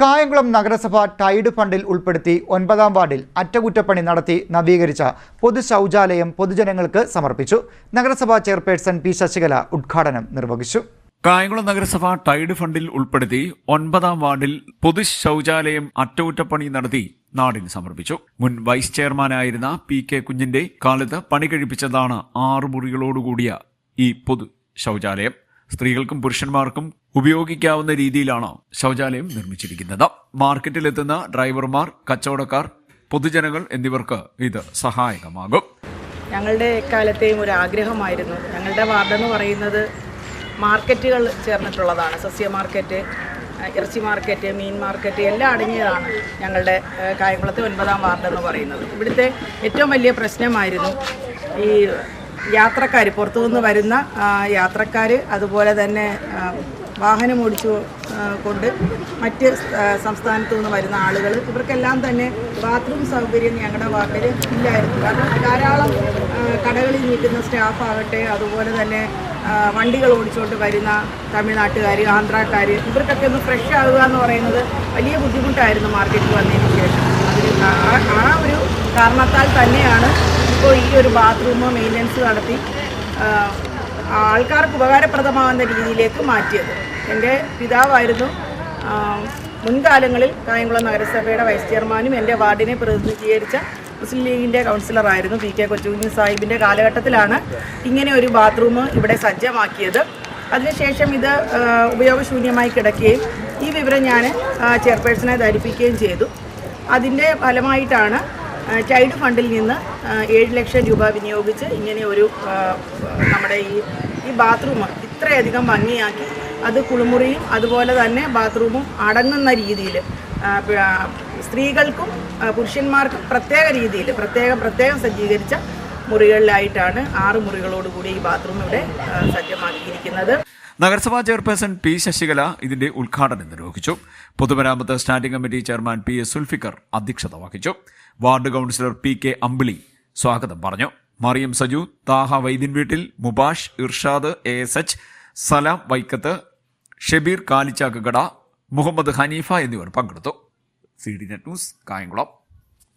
കായംകുളം നഗരസഭ ടൈഡ് ഫണ്ടിൽ ഉൾപ്പെടുത്തി ഒൻപതാം വാർഡിൽ അറ്റകുറ്റപ്പണി നടത്തി നവീകരിച്ച പൊതു ശൗചാലയം പൊതുജനങ്ങൾക്ക് സമർപ്പിച്ചു. നഗരസഭാ ചെയർപേഴ്സൺ പി ശശികല ഉദ്ഘാടനം നിർവഹിച്ചു. കായംകുളം നഗരസഭ ടൈഡ് ഫണ്ടിൽ ഉൾപ്പെടുത്തി ഒൻപതാം വാർഡിൽ പൊതു ശൗചാലയം അറ്റകുറ്റപ്പണി നടത്തി നാടിന് സമർപ്പിച്ചു. മുൻ വൈസ് ചെയർമാനായിരുന്ന പി കെ കുഞ്ഞിന്റെ കാലത്ത് പണി കഴിപ്പിച്ചതാണ് ആറു മുറികളോടുകൂടിയ ഈ പൊതു ശൗചാലയം സ്ത്രീകൾക്കും പുരുഷന്മാർക്കും ഉപയോഗിക്കാവുന്ന രീതിയിലാണ് ശൗചാലയം നിർമ്മിച്ചിരിക്കുന്നത്. മാർക്കറ്റിലെത്തുന്ന ഡ്രൈവർമാർ കച്ചവടക്കാർ പൊതുജനങ്ങൾ എന്നിവർക്ക് ഇത് സഹായകമാകും. ഞങ്ങളുടെ എക്കാലത്തെയും ഒരു ആഗ്രഹമായിരുന്നു. ഞങ്ങളുടെ വാർഡ് എന്ന് പറയുന്നത് മാർക്കറ്റുകൾ ചേർന്നിട്ടുള്ളതാണ്. സസ്യ മാർക്കറ്റ് ഇറച്ചി മാർക്കറ്റ് മീൻ മാർക്കറ്റ് എല്ലാം അടങ്ങിയതാണ് ഞങ്ങളുടെ കായംകുളത്തെ ഒൻപതാം വാർഡ് എന്ന് പറയുന്നത്. ഇവിടുത്തെ ഏറ്റവും വലിയ പ്രശ്നമായിരുന്നു ഈ യാത്രക്കാർ പുറത്തുനിന്ന് വരുന്ന യാത്രക്കാർ അതുപോലെ തന്നെ വാഹനം ഓടിച്ചു കൊണ്ട് മറ്റ് സംസ്ഥാനത്തു നിന്ന് വരുന്ന ആളുകൾ ഇവർക്കെല്ലാം തന്നെ ബാത്റൂം സൗകര്യം ഞങ്ങളുടെ വാർഡിൽ ഇല്ലായിരുന്നു. കാരണം ധാരാളം കടകളിൽ നിൽക്കുന്ന സ്റ്റാഫാകട്ടെ അതുപോലെ തന്നെ വണ്ടികൾ ഓടിച്ചുകൊണ്ട് വരുന്ന തമിഴ്നാട്ടുകാർ ആന്ധ്രാക്കാർ ഇവർക്കൊക്കെ ഒന്ന് ഫ്രഷ് ആവുക എന്ന് പറയുന്നത് വലിയ ബുദ്ധിമുട്ടായിരുന്നു മാർക്കറ്റിൽ വന്നതിന് ശേഷം. അതിന് ആ- ഒരു കാരണത്താൽ തന്നെയാണ് ഇപ്പോൾ ഈ ഒരു ബാത്റൂം മെയിന്റനൻസ് നടത്തി ആൾക്കാർക്ക് ഉപകാരപ്രദമാകുന്ന രീതിയിലേക്ക് മാറ്റിയത്. എന്റെ പിതാവായിരുന്നു മുൻകാലങ്ങളിൽ കായംകുളം നഗരസഭയുടെ വൈസ് ചെയർമാനും എന്റെ വാർഡിനെ പ്രതിനിധീകരിച്ച മുസ്ലിം ലീഗിന്റെ കൗൺസിലറായിരുന്നു പി കെ കൊച്ചുകുഞ്ഞി സാഹിബിന്റെ കാലഘട്ടത്തിലാണ് ഇങ്ങനെ ഒരു ബാത്റൂം ഇവിടെ സജ്ജമാക്കിയത്. അതിനുശേഷം ഇത് ഉപയോഗശൂന്യമായി കിടക്കുകയും ഈ വിവരം ഞാൻ ചെയർപേഴ്സണെ ധരിപ്പിക്കുകയും ചെയ്തു. അതിന്റെ ഫലമായിട്ടാണ് ചൈൽഡ് ഫണ്ടിൽ നിന്ന് ഏഴ് ലക്ഷം രൂപ വിനിയോഗിച്ച് ഇങ്ങനെ ഒരു നമ്മുടെ ഈ ഈ ബാത്റൂം ഇത്രയധികം ഭംഗിയാക്കി. അത് കുളിമുറിയും അതുപോലെ തന്നെ ബാത്റൂമും അടങ്ങുന്ന രീതിയിൽ സ്ത്രീകൾക്കും പുരുഷന്മാർക്കും പ്രത്യേക രീതിയിൽ പ്രത്യേകം പ്രത്യേകം സജ്ജീകരിച്ച മുറികളിലായിട്ടാണ് ആറ് മുറികളോടുകൂടി ഈ ബാത്റൂം ഇവിടെ സജ്ജമാക്കിയിരിക്കുന്നത്. നഗരസഭാ ചെയർപേഴ്സൺ പി ശശികല ഇതിന്റെ ഉദ്ഘാടനം നിർവഹിച്ചു. പൊതുമരാമത്ത് standing committee chairman P S Sulfiqar അധ്യക്ഷത വഹിച്ചു. Ward councillor P K Ambili സ്വാഗതം പറഞ്ഞു. മറിയം സജു താഹ വൈദ്യൻ വീട്ടിൽ Mubash Irshad A S H Salam Vaikkath Shebeer Kalichakkada Muhammad Haneefa എന്നിവർ പങ്കെടുത്തു. C D net news Kayamkulam.